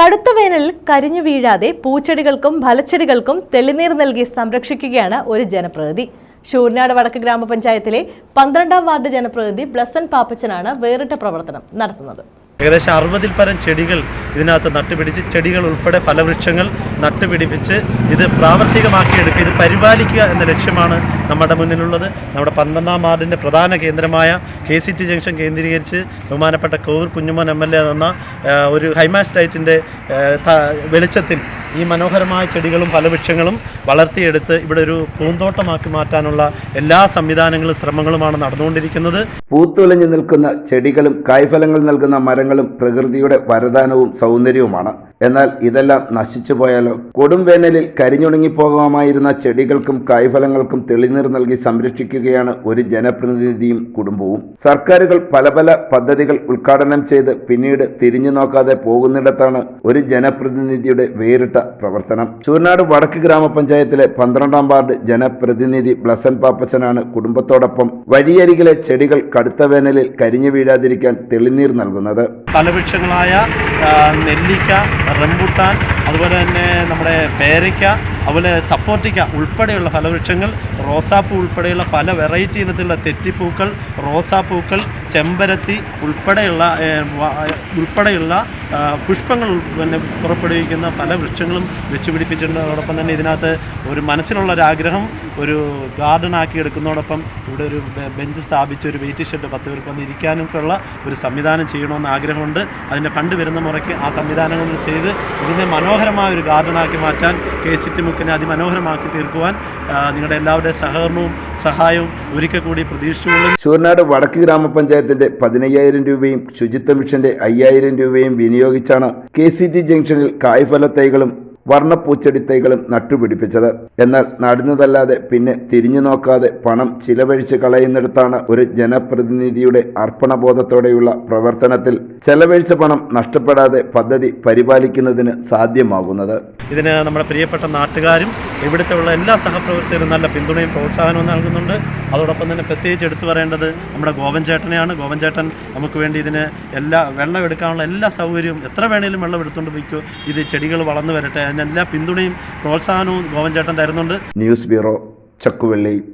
കടുത്ത വേനലിൽ കരിഞ്ഞു വീഴാതെ പൂച്ചെടികൾക്കും ഫലച്ചെടികൾക്കും തെളിനീർ നൽകി സംരക്ഷിക്കുകയാണ് ഒരു ജനപ്രതിനിധി. ഷൂർനാട് വടക്ക് ഗ്രാമപഞ്ചായത്തിലെ പന്ത്രണ്ടാം വാർഡ് ജനപ്രതിനിധി ബ്ലസൻ പാപ്പച്ചനാണ് വേറിട്ട പ്രവർത്തനം നടത്തുന്നത്. ഏകദേശം അറുപതിൽ പരം ചെടികൾ ഇതിനകത്ത് നട്ടുപിടിച്ച് ചെടികൾ ഉൾപ്പെടെ ഫലവൃക്ഷങ്ങൾ നട്ടുപിടിപ്പിച്ച് ഇത് പ്രാവർത്തികമാക്കിയെടുക്കുക ഇത് പരിപാലിക്കുക എന്ന ലക്ഷ്യമാണ് നമ്മുടെ മുന്നിലുള്ളത്. നമ്മുടെ പന്ത്രണ്ടാം വാർഡിന്റെ പ്രധാന കേന്ദ്രമായ കെ സി ടി ജംഗ്ഷൻ കേന്ദ്രീകരിച്ച് ബഹുമാനപ്പെട്ട Kovoor Kunjumon M L A എന്ന ഒരു ഹൈമാസ് ലൈറ്റിന്റെ വെളിച്ചത്തിൽ ഈ മനോഹരമായ ചെടികളും ഫലവൃക്ഷങ്ങളും വളർത്തിയെടുത്ത് ഇവിടെ ഒരു പൂന്തോട്ടമാക്കി മാറ്റാനുള്ള എല്ലാ സംവിധാനങ്ങളും ശ്രമങ്ങളുമാണ് നടന്നുകൊണ്ടിരിക്കുന്നത്. പൂത്തുലഞ്ഞു നിൽക്കുന്ന ചെടികളും കായ്ഫലങ്ങൾ നൽകുന്ന മരങ്ങളും പ്രകൃതിയുടെ വരദാനവും സൗന്ദര്യവുമാണ്. എന്നാൽ ഇതെല്ലാം നശിച്ചു പോയാലോ? കൊടും വേനലിൽ കരിഞ്ഞുണങ്ങിപ്പോകാമായിരുന്ന ചെടികൾക്കും കായ്ഫലങ്ങൾക്കും തെളിനീർ നൽകി സംരക്ഷിക്കുകയാണ് ഒരു ജനപ്രതിനിധിയും കുടുംബവും. സർക്കാരുകൾ പല പല പദ്ധതികൾ ഉദ്ഘാടനം ചെയ്ത് പിന്നീട് തിരിഞ്ഞു നോക്കാതെ പോകുന്നിടത്താണ് ഒരു ജനപ്രതിനിധിയുടെ വേറിട്ട പ്രവർത്തനം. ചൂർനാട് വടക്ക് ഗ്രാമപഞ്ചായത്തിലെ പന്ത്രണ്ടാം വാർഡ് ജനപ്രതിനിധി ബ്ലസൻ പാപ്പച്ചനാണ് കുടുംബത്തോടൊപ്പം വഴിയരികിലെ ചെടികൾ കടുത്ത വേനലിൽ കരിഞ്ഞു വീഴാതിരിക്കാൻ തെളിനീർ നൽകുന്നത്. ഫലവൃക്ഷങ്ങളായ നെല്ലിക്ക റംബുട്ടാൻ അതുപോലെ തന്നെ നമ്മുടെ പേരയ്ക്ക അതുപോലെ സപ്പോർട്ടിക്ക ഉൾപ്പെടെയുള്ള ഫലവൃക്ഷങ്ങൾ റോസാപ്പൂ ഉൾപ്പെടെയുള്ള പല വെറൈറ്റി ഇനത്തിലുള്ള തെറ്റിപ്പൂക്കൾ റോസാപ്പൂക്കൾ ചെമ്പരത്തി ഉൾപ്പെടെയുള്ള ഉൾപ്പെടെയുള്ള പുഷ്പങ്ങൾ പിന്നെ പുറപ്പെടുവിക്കുന്ന പല വൃക്ഷങ്ങളും വെച്ച് പിടിപ്പിച്ചിട്ടുണ്ട് തന്നെ ഇതിനകത്ത് ഒരു മനസ്സിലുള്ള ഒരു ആഗ്രഹം ഒരു ഗാർഡൻ ആക്കി എടുക്കുന്നതോടൊപ്പം ഇവിടെ ഒരു ബെഞ്ച് സ്ഥാപിച്ച് ഒരു വെയിറ്റ് ഷെഡ് പത്ത് പേർക്ക് വന്ന് ഇരിക്കാനൊക്കെ ഉള്ള ഒരു സംവിധാനം ചെയ്യണമെന്ന് ആഗ്രഹമുണ്ട്. അതിന്റെ ഫണ്ട് വരുന്ന മുറയ്ക്ക് ആ സംവിധാനങ്ങൾ ചെയ്ത് ഇതിനെ മനോഹരമായ ഒരു ഗാർഡനാക്കി മാറ്റാൻ കെ സി ടി മുക്കിനെ അതിമനോഹരമാക്കി തീർക്കുവാൻ നിങ്ങളുടെ എല്ലാവരുടെ സഹകരണവും സഹായവും ഒരിക്കൽ കൂടി പ്രതീക്ഷിച്ചുകൊള്ളും ചൂർനാട് വടക്ക് ഗ്രാമപഞ്ചായത്തിന്റെ പതിനയ്യായിരം രൂപയും ശുചിത്വ മിഷന്റെ അയ്യായിരം രൂപയും വിനിയോഗിച്ചാണ് കെ സി ജി ജംഗ്ഷനിൽ കായ്ഫല തൈകളും വർണപ്പൂച്ചെടി തൈകളും നട്ടുപിടിപ്പിച്ചത്. എന്നാൽ നടുന്നതല്ലാതെ പിന്നെ തിരിഞ്ഞു നോക്കാതെ പണം ചിലവഴിച്ച് കളയുന്നിടത്താണ് ഒരു ജനപ്രതിനിധിയുടെ അർപ്പണബോധത്തോടെയുള്ള പ്രവർത്തനത്തിൽ ചെലവഴിച്ച പണം നഷ്ടപ്പെടാതെ പദ്ധതി പരിപാലിക്കുന്നതിന് സാധ്യമാകുന്നത്. ഇതിന് നമ്മുടെ പ്രിയപ്പെട്ട നാട്ടുകാരും ഇവിടുത്തെ ഉള്ള എല്ലാ സഹപ്രവർത്തകരും നല്ല പിന്തുണയും പ്രോത്സാഹനവും നൽകുന്നുണ്ട്. അതോടൊപ്പം തന്നെ പ്രത്യേകിച്ച് എടുത്തു പറയേണ്ടത് നമ്മുടെ ഗോവൻ ചേട്ടനെയാണ്. ഗോവൻ ചേട്ടൻ നമുക്ക് വേണ്ടി ഇതിന് എല്ലാ വെള്ളം എടുക്കാനുള്ള എല്ലാ സൗകര്യവും എത്ര വേണേലും വെള്ളം എടുത്തുകൊണ്ട് പോയിക്കോ. ഇത് ചെടികൾ വളർന്നു വരട്ടെ. അതിന് എല്ലാ പിന്തുണയും പ്രോത്സാഹനവും ഗോവൻ ചേട്ടൻ തരുന്നുണ്ട്. News bureau Chakkuvalli.